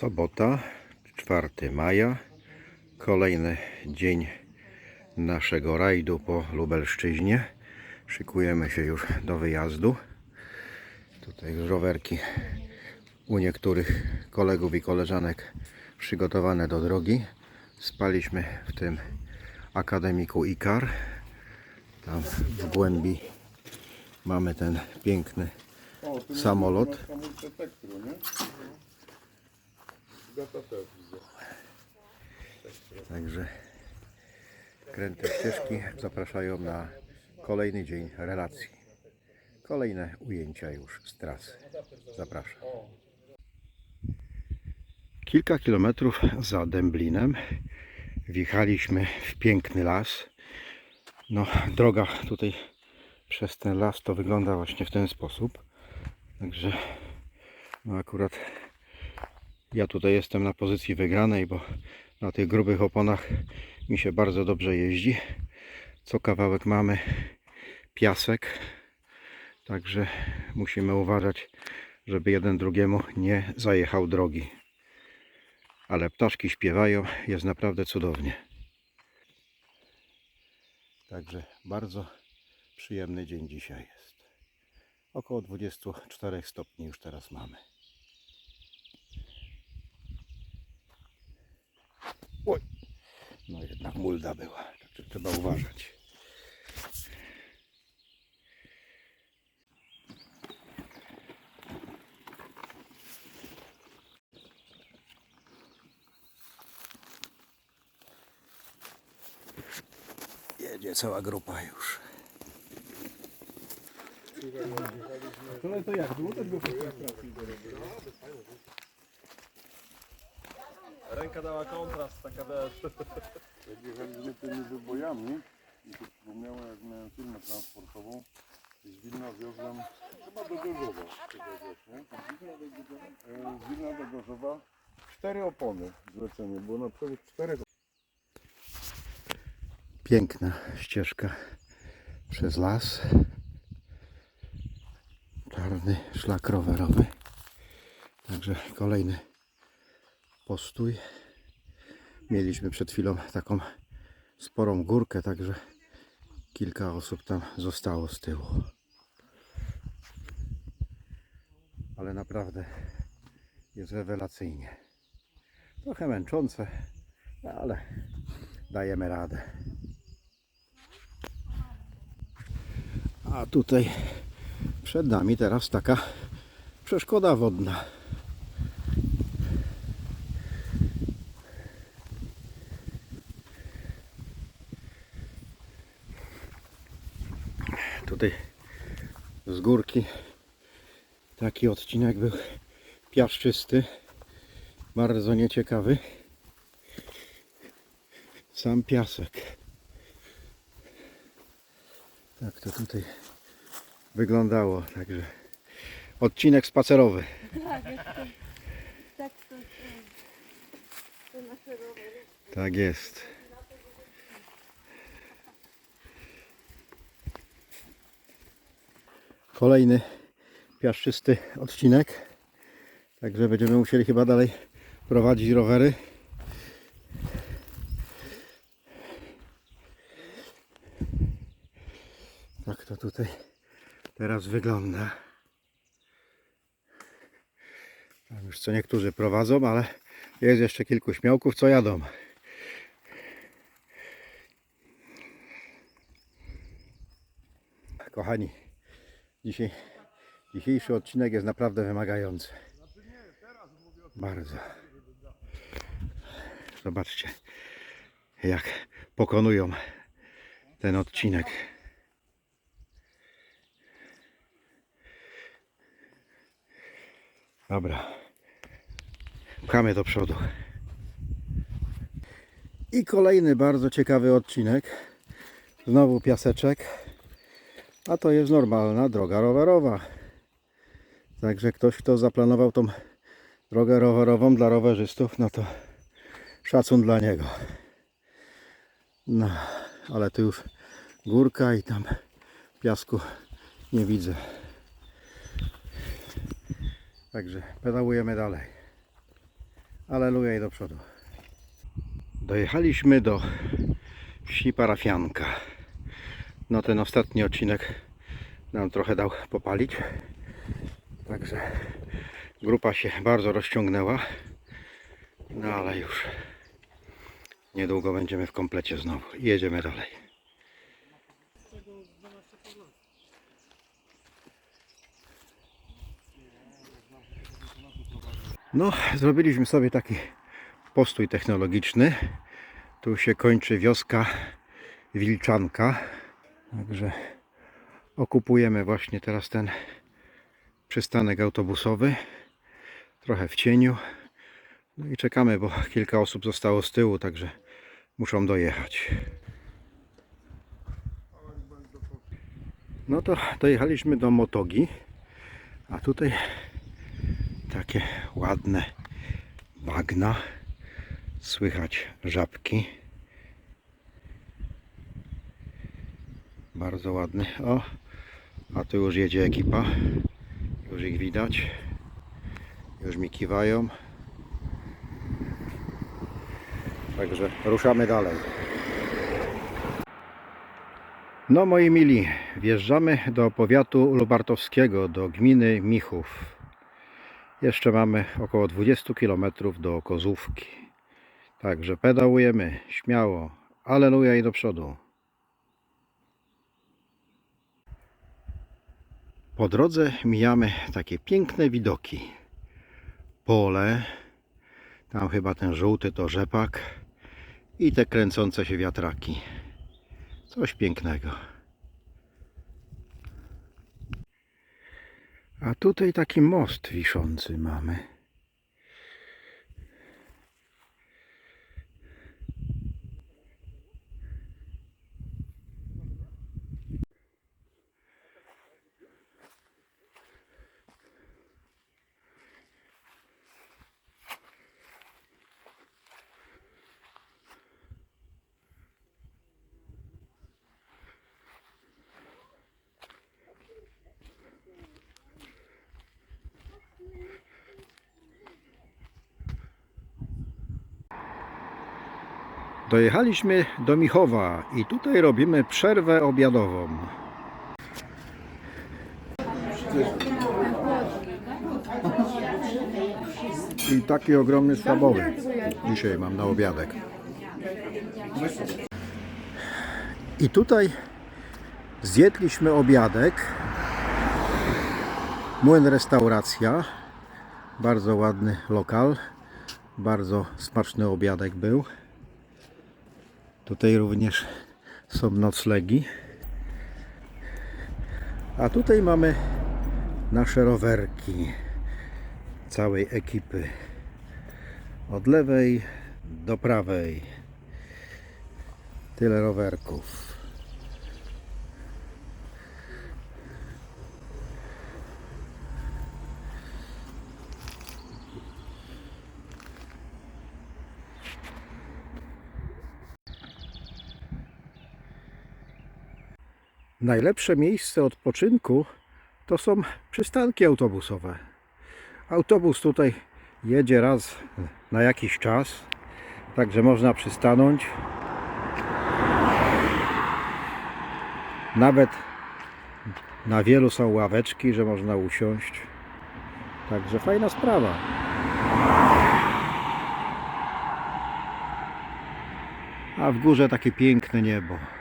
Sobota, 4 maja, kolejny dzień naszego rajdu po Lubelszczyźnie. Szykujemy się już do wyjazdu. Tutaj rowerki u niektórych kolegów i koleżanek przygotowane do drogi. Spaliśmy w tym akademiku IKAR. Tam w głębi mamy ten piękny Samolot. Widzę. Także kręte ścieżki zapraszają na kolejny dzień relacji. Kolejne ujęcia już z trasy. Zapraszam. Kilka kilometrów za Dęblinem wjechaliśmy w piękny las. No, droga tutaj przez ten las to wygląda właśnie w ten sposób. Także no akurat ja tutaj jestem na pozycji wygranej, bo na tych grubych oponach mi się bardzo dobrze jeździ. Co kawałek mamy piasek, także musimy uważać, żeby jeden drugiemu nie zajechał drogi. Ale ptaszki śpiewają, jest naprawdę cudownie. Także bardzo przyjemny dzień dzisiaj jest. Około 24 stopni już teraz mamy. Oj, no jednak mulda była, także trzeba uważać. Jedzie cała grupa już. Ale to jak? Było też było Ręka dała kontrast, taka wiesz. Jak jechaliśmy tymi wybojami i to przypomniało jak miałem firmę transportową z Wilna wiozłem chyba do Gorzowa właśnie. E, Z Wilna do Gorzowa cztery opony zlecenie, było na przewóz czterech Piękna ścieżka przez las. Czarny szlak rowerowy. Także kolejny postój. Mieliśmy przed chwilą taką sporą górkę, także kilka osób tam zostało z tyłu. Ale naprawdę jest rewelacyjnie. Trochę męczące, ale dajemy radę. A tutaj przed nami teraz taka przeszkoda wodna. Tutaj z górki taki odcinek był piaszczysty, bardzo nieciekawy. Sam piasek. Tak to tutaj wyglądało. Także odcinek spacerowy. Tak, rowery. Tak jest. Kolejny piaszczysty odcinek. Także będziemy musieli chyba dalej prowadzić rowery. Tak to tutaj teraz wygląda. Tam już co niektórzy prowadzą, ale jest jeszcze kilku śmiałków, co jadą. Kochani, dzisiaj, dzisiejszy odcinek jest naprawdę wymagający. Bardzo. Zobaczcie, jak pokonują ten odcinek. Dobra. Pchamy do przodu. I kolejny bardzo ciekawy odcinek. Znowu piaseczek. A to jest normalna droga rowerowa. Także ktoś, kto zaplanował tą drogę rowerową dla rowerzystów, no to szacun dla niego. No, ale tu już górka i tam piasku nie widzę. Także pedałujemy dalej. Aleluja i do przodu. Dojechaliśmy do wsi Parafianka. No ten ostatni odcinek nam trochę dał popalić. Także grupa się bardzo rozciągnęła. No ale już niedługo będziemy w komplecie znowu i jedziemy dalej. No, zrobiliśmy sobie taki postój technologiczny. Tu się kończy wioska Wilczanka. Także okupujemy właśnie teraz ten przystanek autobusowy. Trochę w cieniu. No i czekamy, bo kilka osób zostało z tyłu, także muszą dojechać. No to dojechaliśmy do Motogi. A tutaj takie ładne bagna. Słychać żabki. Bardzo ładny. O, a tu już jedzie ekipa. Już ich widać. Już mi kiwają. Także ruszamy dalej. No moi mili, wjeżdżamy do powiatu lubartowskiego, do gminy Michów. Jeszcze mamy około 20 km do Kozówki. Także pedałujemy śmiało. Aleluja i do przodu. Po drodze mijamy takie piękne widoki. Pole, tam chyba ten żółty to rzepak i te kręcące się wiatraki. Coś pięknego. A tutaj taki most wiszący mamy. Dojechaliśmy do Michowa i tutaj robimy przerwę obiadową. I taki ogromny schabowy dzisiaj mam na obiadek. I tutaj zjedliśmy obiadek. Młyn Restauracja. Bardzo ładny lokal. Bardzo smaczny obiadek był. Tutaj również są noclegi. A tutaj mamy nasze rowerki całej ekipy. Od lewej do prawej. Tyle rowerków. Najlepsze miejsce odpoczynku to są przystanki autobusowe. Autobus tutaj jedzie raz na jakiś czas, także można przystanąć. Nawet na wielu są ławeczki, że można usiąść. Także fajna sprawa. A w górze takie piękne niebo.